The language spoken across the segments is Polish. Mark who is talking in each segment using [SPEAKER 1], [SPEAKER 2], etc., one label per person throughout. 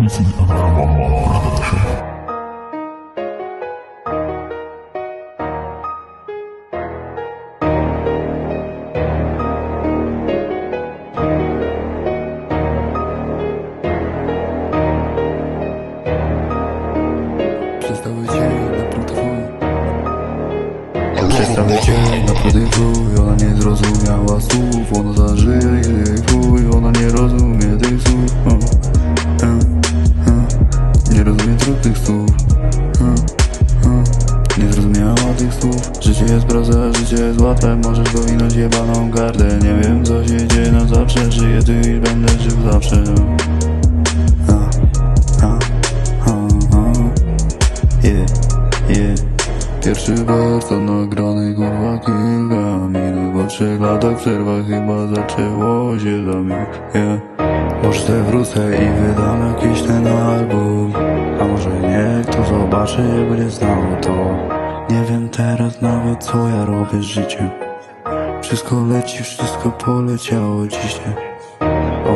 [SPEAKER 1] Nic mi nie mama, rozgada się.
[SPEAKER 2] Przestały cię naprawdę chuj Ona nie zrozumiała słów Ona zażyje tych słów. Życie jest proste, życie jest łatwe? Możesz dowinąć jebaną gardę. Nie wiem co się dzieje na zawsze. Żyję tu i będę żył zawsze. Uh, uh, uh, uh. Yeah, yeah Pierwszy wers to nagrany kurwa kilka minut Po trzech latach przerwa chyba zaczęło się za mnie. Yeah. Te wrócę i wydam jakiś ten album. A może nie, kto zobaczy będzie znał teraz nawet co ja robię z życiem? Wszystko leci, wszystko poleciało dzisiaj.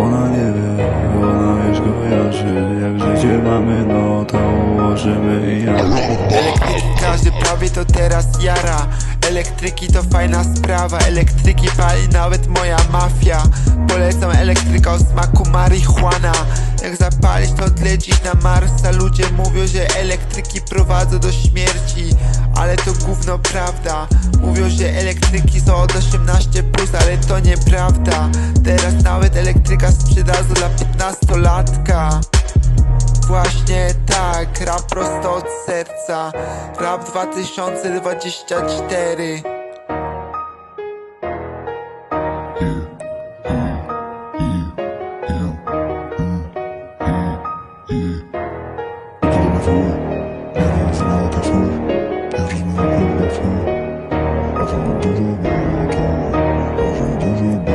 [SPEAKER 2] Ona nie wie, ona już kojarzy. Jak życie mamy, no to ułożymy ja.
[SPEAKER 3] Elektryki każdy prawie to teraz jara. Elektryki to fajna sprawa. Elektryki pali nawet moja mafia. Polecam elektryka o smaku marihuana Jak zapalić to odlecisz na Marsa. Ludzie mówią, że elektryki prowadzą do śmierci Ale to gówno prawda. Mówią, że elektryki są od 18+, plus, ale to nieprawda. Teraz nawet elektryka sprzedadzą dla 15-latka Właśnie tak, rap prosto od serca. Rap 2024
[SPEAKER 1] Kurwa 嘟嘟嘟嘟嘟嘟嘟嘟嘟嘟。